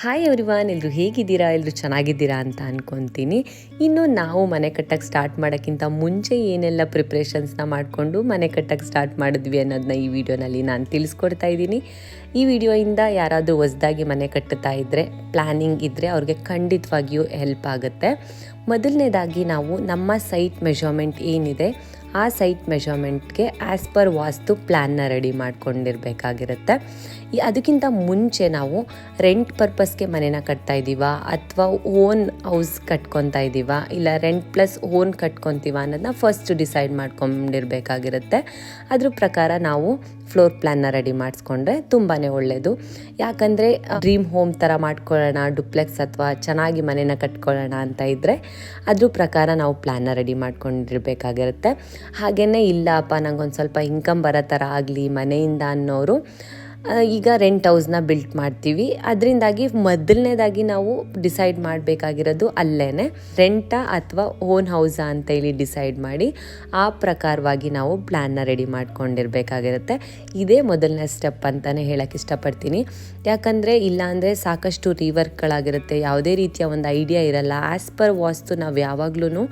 Hi everyone ಎಲ್ಲರೂ ಹೇಗಿದ್ದೀರಾ? ಎಲ್ಲರೂ ಚೆನ್ನಾಗಿದ್ದೀರಾ ಅಂತ ಅಂದ್ಕೊತೀನಿ ಇನ್ನು ನಾವು ಮನೆ ಕಟ್ಟಕ್ಕೆ ಸ್ಟಾರ್ಟ್ ಮಾಡೋಕ್ಕಿಂತ ಮುಂಚೆ ಏನೆಲ್ಲ ಪ್ರಿಪ್ರೇಷನ್ಸ್ನ ಮಾಡಿಕೊಂಡು ಮನೆ ಕಟ್ಟಕ್ಕೆ ಸ್ಟಾರ್ಟ್ ಮಾಡಿದ್ವಿ ಅನ್ನೋದನ್ನ ಈ ವಿಡಿಯೋನಲ್ಲಿ ನಾನು ತಿಳಿಸ್ಕೊಡ್ತಾ ಇದ್ದೀನಿ. ಈ ವಿಡಿಯೋಯಿಂದ ಯಾರಾದರೂ ಹೊಸ್ದಾಗಿ ಮನೆ ಕಟ್ಟುತ್ತಾ ಇದ್ದರೆ ಪ್ಲ್ಯಾನಿಂಗ್ ಇದ್ದರೆ ಅವ್ರಿಗೆ ಖಂಡಿತವಾಗಿಯೂ ಹೆಲ್ಪ್ ಆಗುತ್ತೆ. ಮೊದಲನೇದಾಗಿ ನಾವು ನಮ್ಮ ಸೈಟ್ ಮೆಷರ್ಮೆಂಟ್ ಏನಿದೆ, ಆ ಸೈಟ್ ಮೆಷರ್ಮೆಂಟ್ಗೆ ಆ್ಯಸ್ ಪರ್ ವಾಸ್ತು ಪ್ಲ್ಯಾನ್ನ ರೆಡಿ ಮಾಡ್ಕೊಂಡಿರ್ಬೇಕಾಗಿರುತ್ತೆ. ಈ ಅದಕ್ಕಿಂತ ಮುಂಚೆ ನಾವು ರೆಂಟ್ ಪರ್ಪಸ್ಗೆ ಮನೆನ ಕಟ್ತಾ ಇದ್ದೀವಾ ಅಥವಾ ಓನ್ ಹೌಸ್ ಕಟ್ಕೊತಾ ಇದ್ದೀವ ಇಲ್ಲ ರೆಂಟ್ ಪ್ಲಸ್ ಓನ್ ಕಟ್ಕೊತೀವ ಅನ್ನೋದನ್ನ ಫಸ್ಟ್ ಡಿಸೈಡ್ ಮಾಡ್ಕೊಂಡಿರಬೇಕಾಗಿರುತ್ತೆ. ಅದ್ರ ಪ್ರಕಾರ ನಾವು ಫ್ಲೋರ್ ಪ್ಲ್ಯಾನ್ನ ರೆಡಿ ಮಾಡಿಸ್ಕೊಂಡ್ರೆ ತುಂಬಾ ಒಳ್ಳೆಯದು ಯಾಕಂದರೆ ಡ್ರೀಮ್ ಹೋಮ್ ಥರ ಮಾಡ್ಕೊಳ್ಳೋಣ ಡುಪ್ಲೆಕ್ಸ್ ಅಥವಾ ಚೆನ್ನಾಗಿ ಮನೇನ ಕಟ್ಕೊಳ್ಳೋಣ ಅಂತ ಇದ್ದರೆ ಅದ್ರ ಪ್ರಕಾರ ನಾವು ಪ್ಲ್ಯಾನ್ನ ರೆಡಿ ಮಾಡ್ಕೊಂಡಿರಬೇಕಾಗಿರುತ್ತೆ. ಹಾಗೆಯೇ ಇಲ್ಲಪ್ಪ, ನಂಗೊಂದು ಸ್ವಲ್ಪ ಇನ್ಕಮ್ ಬರೋ ಥರ ಆಗಲಿ ಮನೆಯಿಂದ ಅನ್ನೋರು ಈಗ ರೆಂಟ್ ಹೌಸ್ನ ಬಿಲ್ಟ್ ಮಾಡ್ತೀವಿ. ಅದರಿಂದಾಗಿ ಮೊದಲನೇದಾಗಿ ನಾವು ಡಿಸೈಡ್ ಮಾಡಬೇಕಾಗಿರೋದು ಅಲ್ಲೇ ರೆಂಟಾ ಅಥವಾ ಓನ್ ಹೌಸಾ ಅಂತ ಹೇಳಿ ಡಿಸೈಡ್ ಮಾಡಿ ಆ ಪ್ರಕಾರವಾಗಿ ನಾವು ಪ್ಲ್ಯಾನ್ನ ರೆಡಿ ಮಾಡ್ಕೊಂಡಿರಬೇಕಾಗಿರುತ್ತೆ. ಇದೇ ಮೊದಲನೇ ಸ್ಟೆಪ್ ಅಂತಲೇ ಹೇಳಕ್ಕೆ ಇಷ್ಟಪಡ್ತೀನಿ. ಯಾಕಂದರೆ ಇಲ್ಲಾಂದರೆ ಸಾಕಷ್ಟು ರೀವರ್ಕ್ಗಳಾಗಿರುತ್ತೆ ಯಾವುದೇ ರೀತಿಯ ಒಂದು ಐಡಿಯಾ ಇರಲ್ಲ. ಆ್ಯಸ್ ಪರ್ ವಾಸ್ತು ನಾವು ಯಾವಾಗ್ಲೂ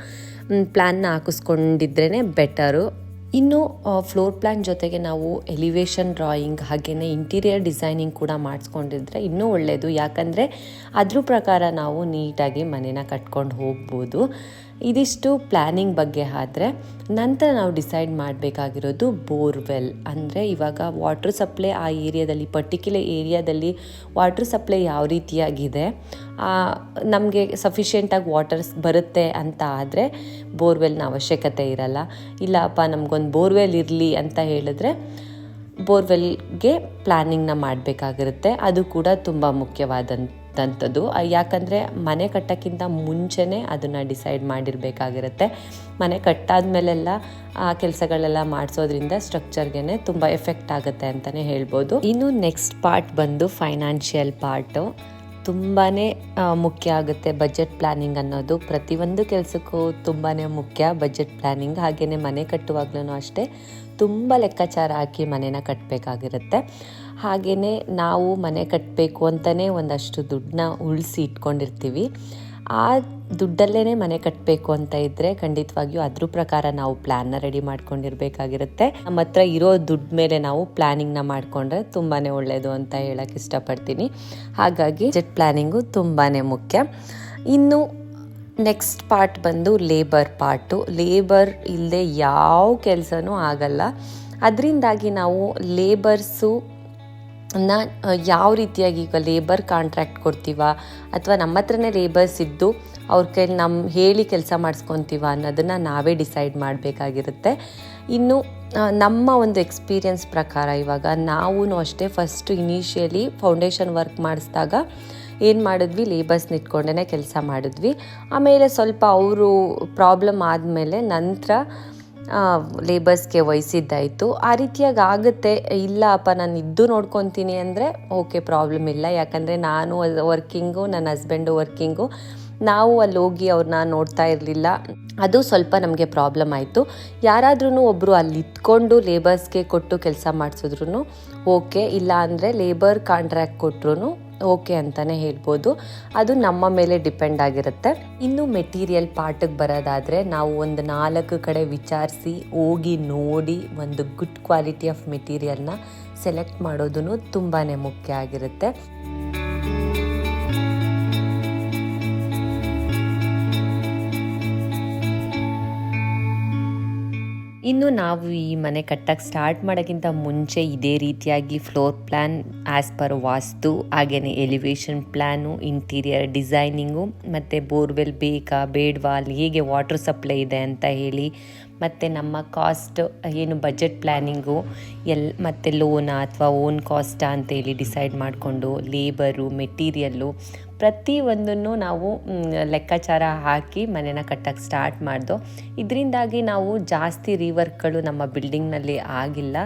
ಪ್ಲ್ಯಾನ್ನ ಹಾಕಿಸ್ಕೊಂಡಿದ್ರೇ ಬೆಟರು ಇನ್ನು ಫ್ಲೋರ್ ಪ್ಲ್ಯಾನ್ ಜೊತೆಗೆ ನಾವು ಎಲಿವೇಶನ್ ಡ್ರಾಯಿಂಗ್ ಹಾಗೆಯೇ ಇಂಟೀರಿಯರ್ ಡಿಸೈನಿಂಗ್ ಕೂಡ ಮಾಡಿಸ್ಕೊಂಡಿದ್ರೆ ಇನ್ನೂ ಒಳ್ಳೆಯದು ಯಾಕಂದರೆ, ಅದ್ರ ಪ್ರಕಾರ ನಾವು ನೀಟಾಗಿ ಮನೇನ ಕಟ್ಕೊಂಡು ಹೋಗ್ಬೋದು. ಇದಿಷ್ಟು ಪ್ಲ್ಯಾನಿಂಗ್ ಬಗ್ಗೆ ಆದರೆ, ನಂತರ ನಾವು ಡಿಸೈಡ್ ಮಾಡಬೇಕಾಗಿರೋದು ಬೋರ್ವೆಲ್. ಅಂದರೆ ಇವಾಗ ವಾಟ್ರ್ ಸಪ್ಲೈ ಆ ಏರಿಯಾದಲ್ಲಿ, ಪರ್ಟಿಕ್ಯುಲರ್ ಏರಿಯಾದಲ್ಲಿ ವಾಟ್ರ್ ಸಪ್ಲೈ ಯಾವ ರೀತಿಯಾಗಿದೆ ನಮಗೆ ಸಫಿಷಿಯೆಂಟಾಗಿ ವಾಟರ್ಸ್ ಬರುತ್ತೆ ಅಂತ ಆದರೆ ಬೋರ್ವೆಲ್ನ ಅವಶ್ಯಕತೆ ಇರಲ್ಲ. ಇಲ್ಲಪ್ಪ, ನಮಗೊಂದು ಬೋರ್ವೆಲ್ ಇರಲಿ ಅಂತ ಹೇಳಿದ್ರೆ ಬೋರ್ವೆಲ್ಗೆ ಪ್ಲ್ಯಾನಿಂಗ್ನ ಮಾಡಬೇಕಾಗಿರುತ್ತೆ. ಅದು ಕೂಡ ತುಂಬ ಮುಖ್ಯವಾದಂಥದ್ದು ಯಾಕಂದರೆ ಮನೆ ಕಟ್ಟೋಕ್ಕಿಂತ ಮುಂಚೆನೇ ಅದನ್ನು ಡಿಸೈಡ್ ಮಾಡಿರಬೇಕಾಗಿರುತ್ತೆ. ಮನೆ ಕಟ್ಟಾದ್ಮೇಲೆಲ್ಲ ಆ ಕೆಲಸಗಳೆಲ್ಲ ಮಾಡಿಸೋದ್ರಿಂದ ಸ್ಟ್ರಕ್ಚರ್ಗೆ ತುಂಬ ಎಫೆಕ್ಟ್ ಆಗುತ್ತೆ ಅಂತಲೇ ಹೇಳ್ಬೋದು. ಇನ್ನು ನೆಕ್ಸ್ಟ್ ಪಾರ್ಟ್ ಬಂದು ಫೈನಾನ್ಷಿಯಲ್ ಪಾರ್ಟು. ತುಂಬಾ ಮುಖ್ಯ ಆಗುತ್ತೆ ಬಜೆಟ್ ಪ್ಲ್ಯಾನಿಂಗ್ ಅನ್ನೋದು. ಪ್ರತಿಯೊಂದು ಕೆಲಸಕ್ಕೂ ತುಂಬಾ ಮುಖ್ಯ ಬಜೆಟ್ ಪ್ಲ್ಯಾನಿಂಗ್ ಹಾಗೆಯೇ ಮನೆ ಕಟ್ಟುವಾಗ್ಲೂ ಅಷ್ಟೇ. ತುಂಬ ಲೆಕ್ಕಾಚಾರ ಹಾಕಿ ಮನೆನ ಕಟ್ಟಬೇಕಾಗಿರುತ್ತೆ ಹಾಗೆಯೇ ನಾವು ಮನೆ ಕಟ್ಟಬೇಕು ಅಂತಲೇ ಒಂದಷ್ಟು ದುಡ್ಡನ್ನ ಉಳಿಸಿ ಇಟ್ಕೊಂಡಿರ್ತೀವಿ. ಆ ದುಡ್ಡಲ್ಲೇ ಮನೆ ಕಟ್ಟಬೇಕು ಅಂತ ಇದ್ದರೆ ಖಂಡಿತವಾಗಿಯೂ ಅದ್ರ ಪ್ರಕಾರ ನಾವು ಪ್ಲ್ಯಾನ್ನ ರೆಡಿ ಮಾಡ್ಕೊಂಡಿರಬೇಕಾಗಿರುತ್ತೆ. ನಮ್ಮ ಹತ್ರ ಇರೋ ದುಡ್ಡು ಮೇಲೆ ನಾವು ಪ್ಲ್ಯಾನಿಂಗ್ನ ಮಾಡಿಕೊಂಡ್ರೆ ತುಂಬಾ ಒಳ್ಳೆಯದು ಅಂತ ಹೇಳಕ್ಕೆ ಇಷ್ಟಪಡ್ತೀನಿ. ಹಾಗಾಗಿ ಜೆಟ್ ಪ್ಲ್ಯಾನಿಂಗು ತುಂಬಾ ಮುಖ್ಯ. ಇನ್ನು ನೆಕ್ಸ್ಟ್ ಪಾರ್ಟ್ ಬಂದು ಲೇಬರ್ ಪಾರ್ಟು ಲೇಬರ್ ಇಲ್ಲದೆ ಯಾವ ಕೆಲಸನೂ ಆಗಲ್ಲ. ಅದರಿಂದಾಗಿ ನಾವು ಲೇಬರ್ಸು ನ ಯಾವ ರೀತಿಯಾಗಿ ಈಗ ಲೇಬರ್ ಕಾಂಟ್ರಾಕ್ಟ್ ಕೊಡ್ತೀವ? ಅಥವಾ ನಮ್ಮ ಹತ್ರನೇ ಲೇಬರ್ಸ್ ಇದ್ದು ಅವ್ರ ಕೈಲಿ ನಮ್ಮ ಹೇಳಿ ಕೆಲಸ ಮಾಡಿಸ್ಕೊತೀವ ಅನ್ನೋದನ್ನು ನಾವೇ ಡಿಸೈಡ್ ಮಾಡಬೇಕಾಗಿರುತ್ತೆ. ಇನ್ನು ನಮ್ಮ ಒಂದು ಎಕ್ಸ್ಪೀರಿಯನ್ಸ್ ಪ್ರಕಾರ ಇವಾಗ ನಾವೂ ಅಷ್ಟೇ ಫಸ್ಟು ಇನಿಷಿಯಲಿ ಫೌಂಡೇಶನ್ ವರ್ಕ್ ಮಾಡಿಸಿದಾಗ ಏನು ಮಾಡಿದ್ವಿ? ಲೇಬರ್ಸ್ನ ಇಟ್ಕೊಂಡೇ ಕೆಲಸ ಮಾಡಿದ್ವಿ. ಆಮೇಲೆ ಸ್ವಲ್ಪ ಅವರು ಪ್ರಾಬ್ಲಮ್ ಆದಮೇಲೆ ನಂತರ ಲೇಬರ್ಸ್ಗೆ ವಹಿಸಿದ್ದಾಯಿತು ಆ ರೀತಿಯಾಗಿ ಆಗುತ್ತೆ. ಇಲ್ಲ, ಅಪ್ಪ, ನಾನು ಇದ್ದು ನೋಡ್ಕೊತೀನಿ ಅಂದರೆ ಓಕೆ, ಪ್ರಾಬ್ಲಮ್ ಇಲ್ಲ. ಯಾಕಂದರೆ ನಾನು ವರ್ಕಿಂಗು, ನನ್ನ ಹಸ್ಬೆಂಡು ವರ್ಕಿಂಗು ನಾವು ಅಲ್ಲಿ ಹೋಗಿ ಅವ್ರನ್ನ ನೋಡ್ತಾ ಇರಲಿಲ್ಲ. ಅದು ಸ್ವಲ್ಪ ನಮಗೆ ಪ್ರಾಬ್ಲಮ್ ಆಯಿತು. ಯಾರಾದ್ರೂ ಒಬ್ಬರು ಅಲ್ಲಿ ಇದ್ಕೊಂಡು ಲೇಬರ್ಸ್ಗೆ ಕೊಟ್ಟು ಕೆಲಸ ಮಾಡಿಸಿದ್ರು ಓಕೆ ಇಲ್ಲ ಅಂದರೆ ಲೇಬರ್ ಕಾಂಟ್ರಾಕ್ಟ್ ಕೊಟ್ಟರು ಓಕೆ ಅಂತಲೇ ಹೇಳ್ಬೋದು. ಅದು ನಮ್ಮ ಮೇಲೆ ಡಿಪೆಂಡ್ ಆಗಿರುತ್ತೆ. ಇನ್ನು ಮೆಟೀರಿಯಲ್ ಪಾರ್ಟಿಗೆ ಬರೋದಾದರೆ ನಾವು ಒಂದು ನಾಲ್ಕು ಕಡೆ ವಿಚಾರಿಸಿ, ಹೋಗಿ ನೋಡಿ ಒಂದು ಗುಡ್ ಕ್ವಾಲಿಟಿ ಆಫ್ ಮೆಟೀರಿಯಲ್ನ ಸೆಲೆಕ್ಟ್ ಮಾಡೋದು ತುಂಬಾ ಮುಖ್ಯ ಆಗಿರುತ್ತೆ. ಇನ್ನು ನಾವು ಈ ಮನೆ ಕಟ್ಟಕ್ಕೆ ಸ್ಟಾರ್ಟ್ ಮಾಡೋಕ್ಕಿಂತ ಮುಂಚೆ ಇದೇ ರೀತಿಯಾಗಿ floor plan as per vastu ಹಾಗೆಯೇ ಎಲಿವೇಷನ್ ಪ್ಲ್ಯಾನು ಇಂಟೀರಿಯರ್ ಡಿಸೈನಿಂಗು ಮತ್ತು ಬೋರ್ವೆಲ್ ಬೇಕಾ ಬೇಡವಾ ಅಲ್ಲಿ ಹೇಗೆ ವಾಟರ್ ಸಪ್ಲೈ ಇದೆ ಅಂತ ಹೇಳಿ, ಮತ್ತು ನಮ್ಮ ಕಾಸ್ಟ್ ಏನು ಬಜೆಟ್ ಪ್ಲ್ಯಾನಿಂಗು ಎಲ್, ಮತ್ತು ಲೋನಾ ಅಥವಾ ಓನ್ ಕಾಸ್ಟಾ ಅಂತೇಳಿ ಡಿಸೈಡ್ ಮಾಡಿಕೊಂಡು ಲೇಬರು ಮೆಟೀರಿಯಲ್ಲು ಪ್ರತಿಯೊಂದನ್ನು ನಾವು ಲೆಕ್ಕಾಚಾರ ಹಾಕಿ ಮನೆನ ಕಟ್ಟಕ್ಕೆ ಸ್ಟಾರ್ಟ್ ಮಾಡ್ದೋ. ಇದರಿಂದಾಗಿ ನಾವು ಜಾಸ್ತಿ ರೀವರ್ಕ್ಗಳು ನಮ್ಮ ಬಿಲ್ಡಿಂಗ್ನಲ್ಲಿ ಆಗಿಲ್ಲ.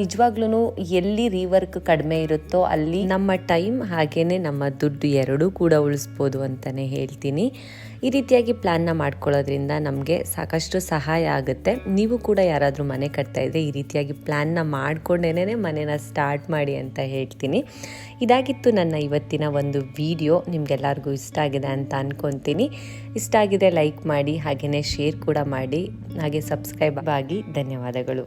ನಿಜವಾಗ್ಲೂ ಎಲ್ಲಿ ರೀವರ್ಕ್ ಕಡಿಮೆ ಇರುತ್ತೋ ಅಲ್ಲಿ ನಮ್ಮ ಟೈಮ್ ಹಾಗೇನೆ ನಮ್ಮ ದುಡ್ಡು ಎರಡೂ ಕೂಡ ಉಳಿಸ್ಬೋದು ಅಂತಲೇ ಹೇಳ್ತೀನಿ. ಈ ರೀತಿಯಾಗಿ ಪ್ಲ್ಯಾನ್ನ ಮಾಡ್ಕೊಳ್ಳೋದ್ರಿಂದ ನಮಗೆ ಸಾಕಷ್ಟು ಸಹಾಯ ಆಗುತ್ತೆ. ನೀವು ಕೂಡ ಯಾರಾದರೂ ಮನೆ ಕಟ್ತಾ ಇದ್ದರೆ ಈ ರೀತಿಯಾಗಿ ಪ್ಲ್ಯಾನ್ನ ಮಾಡಿಕೊಂಡೇನೆ ಮನೆನ ಸ್ಟಾರ್ಟ್ ಮಾಡಿ ಅಂತ ಹೇಳ್ತೀನಿ. ಇದಾಗಿತ್ತು ನನ್ನ ಇವತ್ತಿನ ಒಂದು ವಿಡಿಯೋ ನಿಮಗೆಲ್ಲರಿಗೂ ಇಷ್ಟ ಆಗಿದೆ ಅಂತ ಅಂದ್ಕೊತೀನಿ ಇಷ್ಟ ಆಗಿದೆ ಲೈಕ್ ಮಾಡಿ ಹಾಗೆಯೇ ಶೇರ್ ಕೂಡ ಮಾಡಿ. ಹಾಗೆ ಸಬ್ಸ್ಕ್ರೈಬ್ ಆಗಿ ಧನ್ಯವಾದಗಳು.